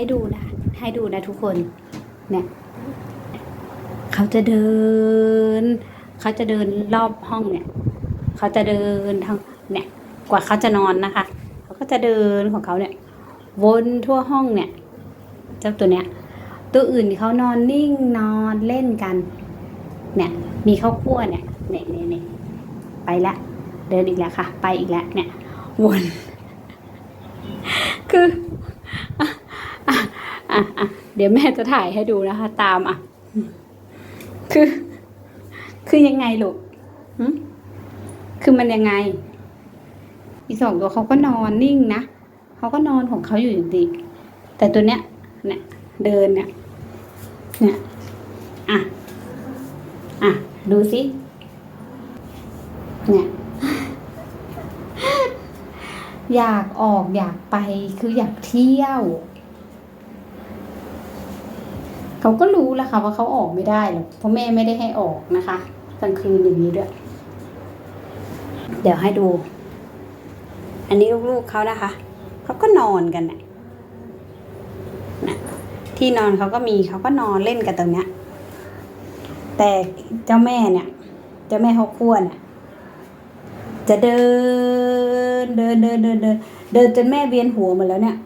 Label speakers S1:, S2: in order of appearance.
S1: ให้ดูนะ ให้ดูนะทุกคน เนี่ย เขาจะเดิน เขาจะเดินรอบห้องเนี่ย เขาจะเดินทางเนี่ย กว่าเขาจะนอนนะคะ เขาก็จะเดินของเขาเนี่ย วนทั่วห้องเนี่ย เจ้าตัวเนี้ย ตัวอื่นเขานอนนิ่งนอนเล่นกัน เนี่ย มีข้าวคั่วเนี่ย เนี่ยเนี่ยเนี่ยไปละเดินอีกแล้วค่ะ ไปอีกแล้วเนี่ย วน คือ อะอะเดี๋ยวแม่จะถ่ายให้ดูนะคะ ตามอะ คือ คือยังไงลูกคือมันยังไง อีสองตัวเขาก็นอนนิ่งนะเขาก็นอนของเขาอยู่ดีๆแต่ตัวเนี้ย เนี่ย เดินเนี่ย เนี่ย อะ อะ ดูสิเนี่ยอยากออกอยากไปคืออยากเที่ยว เขาก็รู้แล้วค่ะว่าเขาออกไม่ได้หรอกเพราะแม่ไม่ได้ให้ออกนะคะกลางคืนอย่างนี้ด้วย เดี๋ยวให้ดู อันนี้ลูกๆเขานะคะเขาก็นอนกันนี่ยนะที่นอนเขาก็มีเขาก็นอนเล่นกันตรงเนี้ย แต่เจ้าแม่เนี่ย เจ้าแม่เขาขั้วเนี่ยจะเดินเดินเดินเดินเดินเดินจนแม่เวียนหัวหมดแล้วเนี่ย